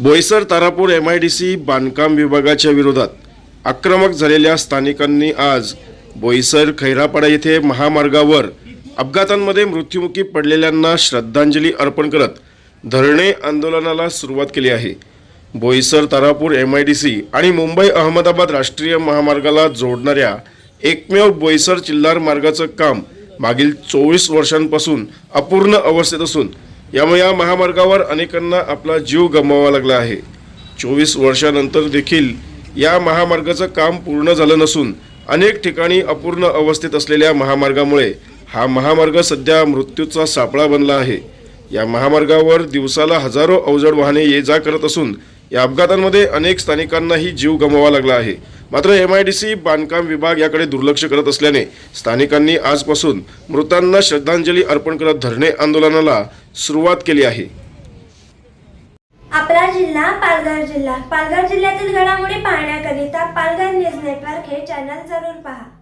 Boisar Tarapur M I D C बांधकाम विभागाच्या विरोधात आक्रमक झालेल्या स्थानिकांनी आज बोईसर खैरापाडा येथे महामार्गावर अपघातांमध्ये मृत्युमुखी पडलेल्यांना श्रद्धांजली अर्पण करत धरणे आंदोलनाला सुरुवात केली आहे. Boisar Tarapur M I D C आणि मुंबई अहमदाबाद राष्ट्रीय महामार्गाला जोडणाऱ्या एकमेव बोईसर चिल्लार मार्गाचं काम मागील चोवीस वर्षांपासून अपूर्ण अवस्थेत असून यामुळे या महामार्गावर अनेकांना आपला जीव गमवावा लागला आहे. चोवीस वर्षानंतर देखील या महामार्गाचं काम पूर्ण झालं नसून अनेक ठिकाणी अपूर्ण अवस्थेत असलेल्या महामार्गामुळे हा महामार्ग सध्या मृत्यूचा सापळा बनला आहे. या महामार्गावर दिवसाला हजारो अवजड वाहने ये जा करत असून या अपघातांमध्ये अनेक स्थानिकांनाही जीव गमवावा लागला आहे. मात्र एम आय डी सी बांधकाम विभाग याकडे दुर्लक्ष करत असल्याने स्थानिकांनी आजपासून मृतांना श्रद्धांजली अर्पण करत धरणे आंदोलनाला सुरुवात केली आहे. आपला जिल्हा पालघर जिल्हा. पालघर जिल्ह्यातील घडामोडी पाहण्याकरिता पालघर न्यूज नेटवर्क हे चॅनल जरूर पहा.